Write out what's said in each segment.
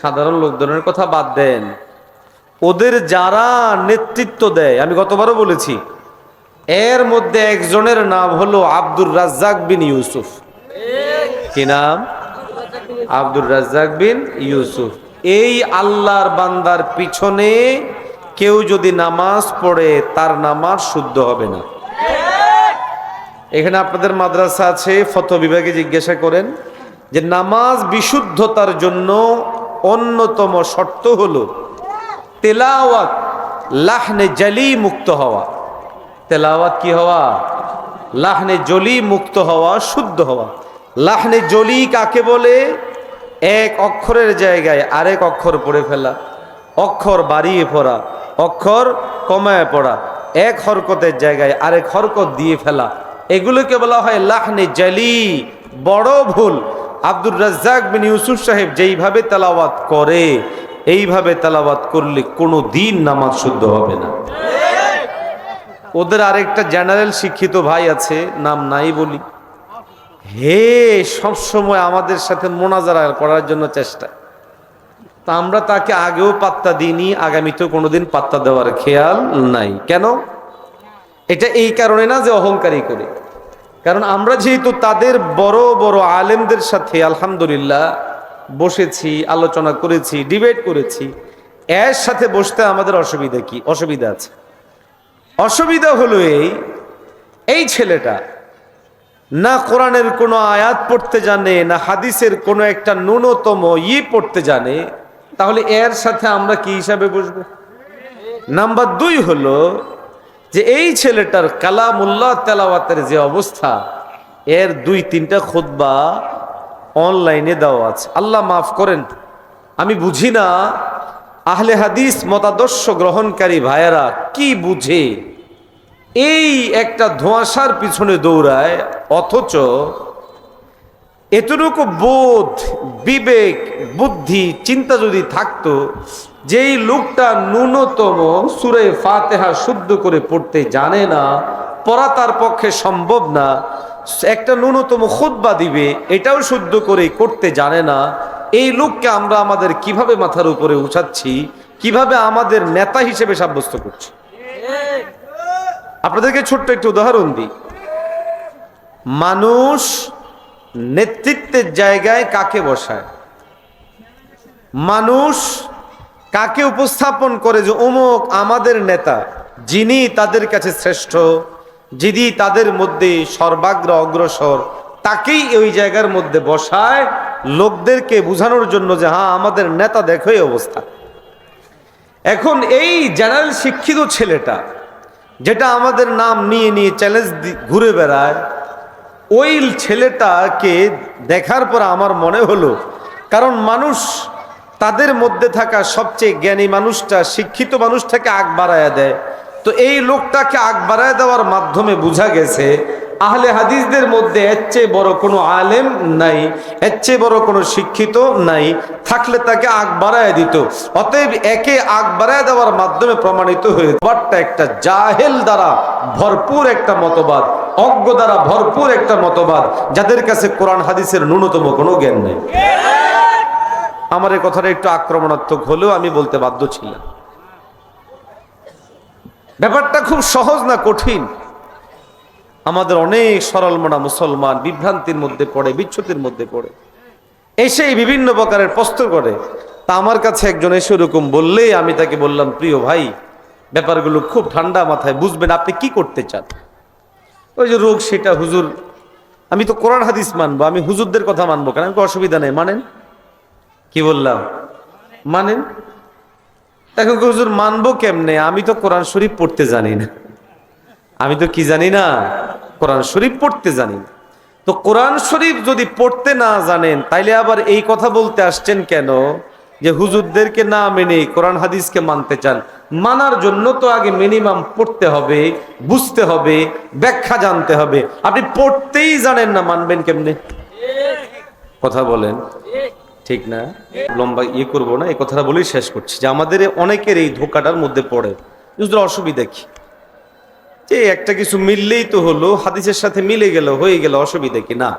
সাধারণ লোকজনের কথা বাদ দেন। ওদের যারা নেতৃত্ব দেয়, আমি গতবারও বলেছি, এর মধ্যে একজনের নাম হলো আব্দুর রাজ্জাক বিন ইউসুফ। কি নাম? আব্দুর রাজ্জাক বিন ইউসুফ। এই আল্লাহর বান্দার পিছনে কেউ যদি নামাজ পড়ে, তার নামাজ শুদ্ধ হবে না। এখানে আপনাদের মাদ্রাসা আছে ফত বিভাগে জিজ্ঞাসা করেন যে, নামাজ বিশুদ্ধতার জন্য অন্যতম শর্ত হলো তেলাওয়াত, লাহনে জালি মুক্ত হওয়া। তেলাওয়াত কি হওয়া? লাহনে জলি মুক্ত হওয়া, শুদ্ধ হওয়া। লাহনে জলি কাকে বলে? এক অক্ষরের জায়গায় আরেক অক্ষর পড়ে ফেলা। অক্ষর বাড়িয়ে পড়া, অক্ষর কমায় পড়া। এক হরকতের জায়গায় আরেক হরকত দিয়ে ফেলা। এগুলোকে বলা হয় লাহনে জালি। বড় ভুল। আব্দুর রাজ্জাক বিন ইউসুফ সাহেব যেইভাবে তেলাওয়াত করে, এইভাবে তেলাওয়াত করলে কোনো দিন নামাজ শুদ্ধ হবে না। ওদের আরেকটা জেনারেল শিক্ষিত ভাই আছে, নাম নাই বলি। হে সব সময় আমাদের সাথে মোনাজারা করার জন্য চেষ্টা। তা আমরা তাকে আগেও পাত্তা দিইনি, আগামীতেও কোনোদিন পাত্তা দেওয়ার খেয়াল নাই। কেন? এটা এই কারণে না যে অহংকারী করে। কারণ আমরা যেহেতু তাদের বড় বড় আলেমদের সাথে, আলহামদুলিল্লাহ, বসেছি, আলোচনা করেছি ডিবেট করেছি, এর সাথে বসতে আমাদের অসুবিধা কি? অসুবিধা আছে। অসুবিধা হলো এই এই ছেলেটা না কোরআনের কোনো আয়াত পড়তে জানে, না হাদিসের কোনো একটা ন্যূনতম ই পড়তে জানে, তাহলে এর সাথে আমরা কি হিসাবে বসবো? নাম্বার দুই হলো যে এই ছেলেটার কালামুল্লাহ তেলাওয়াতের যে অবস্থা, এর দুই, তিনটা খুতবা অনলাইনে দেওয়া আছে। আল্লাহ মাফ করেন, আমি বুঝি না আহলে হাদিস মতাদর্শ গ্রহণকারী ভাইয়েরা কি বুঝে? এই একটা ধোঁয়াশার পিছনে দৌড়ায়, অথচ এতটুকু বোধ, বিবেক, বুদ্ধি, চিন্তা যদি থাকতো, যেই লোকটা ন্যূনতম সুরে ফাতেহা শুদ্ধ করে পড়তে জানে না, পড়া তার পক্ষে সম্ভব না, একটা ন্যূনতম খুতবা দিবে, এটাও শুদ্ধ করে করতে জানে না, এই লোককে আমরা আমাদের কীভাবে মাথার উপরে উঠাচ্ছি, কীভাবে আমাদের নেতা হিসেবে সাব্যস্ত করছি? আপনাদেরকে ছোট্ট একটু উদাহরণ দিই। মানুষ নেতৃত্বের জায়গায় কাকে বসায়? মানুষ কাকে উপস্থাপন করে যে অমুক আমাদের নেতা, যিনি তাদের কাছে শ্রেষ্ঠ, যিনি তাদের মধ্যে সর্বাগ্র অগ্রসর, তাকেই ওই জায়গার মধ্যে বসায়, লোকদেরকে বোঝানোর জন্য যে হ্যাঁ আমাদের নেতা দেখো এই অবস্থা। এখন এই জেনারেল শিক্ষিত ছেলেটা, যেটা আমাদের নাম নিয়ে নিয়ে চ্যালেঞ্জ ঘুরে বেড়ায় ওই ছেলেটাকে দেখার পর আমার মনে হলো, কারণ মানুষ তাদের মধ্যে থাকা সবচেয়ে জ্ঞানী মানুষটা, শিক্ষিত মানুষটাকে আগ বাড়ায় দেয়। তো এই লোকটাকে আগ বাড়ায় দেওয়ার মাধ্যমে বোঝা গেছে আহলে হাদিসদের মধ্যে এর চেয়ে বড় কোনো আলেম নাই, এর চেয়ে বড় কোনো শিক্ষিত নাই। থাকলে তাকে আগ বাড়ায় দিত। অতএব একে আগ বাড়ায় দেওয়ার মাধ্যমে প্রমাণিত হয়ে বাটটা একটা জাহেল দ্বারা ভরপুর একটা মতবাদ, অজ্ঞ দ্বারা ভরপুর একটা মতবাদ, যাদের কাছে কোরআন হাদিসের ন্যূনতম কোনো জ্ঞান নেই। আমার এই কথাটা একটু আক্রমণাত্মক হলেও আমি বলতে বাধ্য ছিলাম। ব্যাপারটা খুব সহজ না কঠিন। আমাদের অনেক সরল মনা মুসলমান, বিভ্রান্তির মধ্যে পড়ে, বিচ্ছুতির মধ্যে পড়ে। এসেই বিভিন্ন প্রকারের প্রস্তুত করে। তা আমার কাছে একজন এসে ওরকম বললেই আমি তাকে বললাম, প্রিয় ভাই, ব্যাপারগুলো খুব ঠান্ডা মাথায়, বুঝবেন আপনি কি করতে চান? ওই যে রোগ সেটা হুজুর, আমি তো কোরআন হাদিস মানবো, আমি হুজুরদের কথা মানবো কেন? আমি অসুবিধা নেই? মানেন? কি বললাম? মানেন? এখন হুজুর মানবো কেমনে? আমি তো কোরআন শরীফ পড়তে জানি না। আমি তো কি জানি না? কোরআন শরীফ পড়তে জানি না। তো কোরআন শরীফ যদি পড়তে না জানেন, তাইলে আবার এই কথা বলতে আসছেন কেন? যে হুজুরদেরকে না মেনে কোরআন হাদিসকে মানতে চান, মানার জন্য তো আগে মিনিমাম পড়তে হবে, বুঝতে হবে, ব্যাখ্যা জানতে হবে। আপনি পড়তেই জানেন না, মানবেন কেমনে? কথা বলেন। ঠিক না? লম্বা ইয়ে করব না, এই কথাটা বলেই শেষ করছি যে আমাদের অনেকের এই ধোকাটার মধ্যে পড়ে। অসুবিধা কি? যে একটা কিছু মিললেই তো হলো, হাদিসের সাথে মিলে গেল, হয়ে গেল, অসুবিধা কি? না।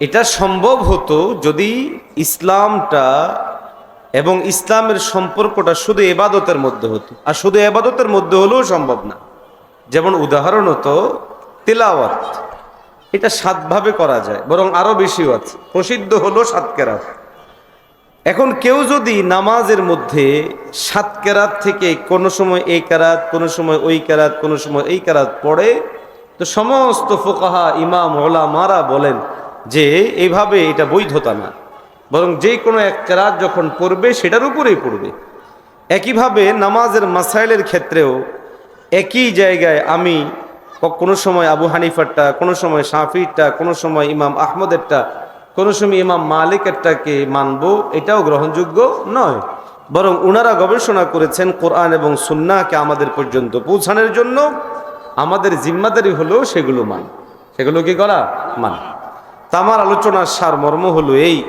এটা সম্ভব হতো যদি ইসলামটা এবং ইসলামের সম্পর্কটা শুধু এবাদতের মধ্যে হতো। আর শুধু এবাদতের মধ্যে হলেও সম্ভব না। যেমন উদাহরণত তেলাওয়াত। এটা সাতভাবে করা যায়, বরং আরও বেশিও আছে। প্রসিদ্ধ হলো সাত কেরাত এখন কেউ যদি নামাজের মধ্যে সাত কেরাত থেকে কোনো সময় এই কেরাত, কোনো সময় ওই কেরাত, কোনো সময় এই কেরাত পড়ে, তো সমস্ত ফোকাহা, ইমাম ওলা মারা বলেন যে এইভাবে এটা বৈধতা না। বরং যে কোনো এক কেরাত যখন পড়বে, সেটার উপরেই পড়বে। একইভাবে নামাজের মাসাইলের ক্ষেত্রেও একই জায়গায় আমি কোনো সময় আবু হানিফারটা, কোনো সময় শাফিরটা, কোনো সময় ইমাম আহমদেরটা কোনো সময় ইমাম মালিকেরটাকে মানব, এটাও গ্রহণযোগ্য নয়। বরং ওনারা গবেষণা করেছেন কোরআন এবং সুন্নাহকে আমাদের পর্যন্ত পৌঁছানোর জন্য। আমাদের জিম্মাদারি হলো সেগুলো মান। সেগুলো কি করা? মান। তা আমার আলোচনার সার মর্ম হলো এই,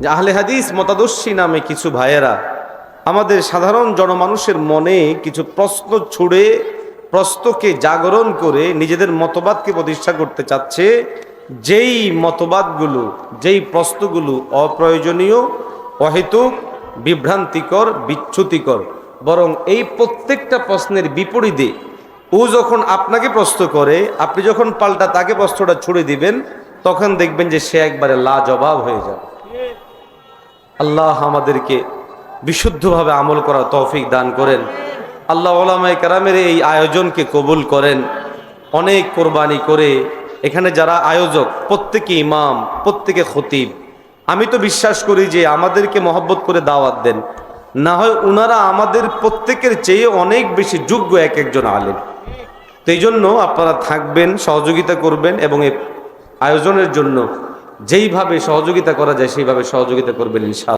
যে আহলে হাদিস মতাদর্শী নামে কিছু ভাইয়েরা, আমাদের সাধারণ জনমানুষের মনে কিছু প্রশ্ন ছুড়ে, প্রশ্নকে জাগরণ করে নিজেদের মতবাদকে প্রতিষ্ঠা করতে চাচ্ছে। যেই মতবাদগুলো, যেই প্রশ্নগুলো অপ্রয়োজনীয়, অহেতুক, বিভ্রান্তিকর বিচ্যুতিকর বরং এই প্রত্যেকটা প্রশ্নের বিপরীতে ও যখন আপনাকে প্রশ্ন করে, আপনি যখন পাল্টা তাকে প্রশ্নটা ছুড়ে দিবেন, তখন দেখবেন যে সে একবারে লাজবাব হয়ে যাবে। আল্লাহ আমাদেরকে বিশুদ্ধভাবে আমল করার তৌফিক দান করেন। আল্লাহ ওলামাই কারামের এই আয়োজনকে কবুল করেন। অনেক কোরবানি করে এখানে যারা আয়োজক, প্রত্যেকে ইমাম, প্রত্যেকে খতিব। আমি তো বিশ্বাস করি যে আমাদেরকে মহব্বত করে দাওয়াত দেন। না হয় উনারা আমাদের প্রত্যেকের চেয়ে অনেক বেশি যোগ্য এক একজন আলেম। তো এই জন্য আপনারা থাকবেন, সহযোগিতা করবেন এবং এই আয়োজনের জন্য যেইভাবে সহযোগিতা করা যায়, সেইভাবে সহযোগিতা করবেন ইনশাআল্লাহ।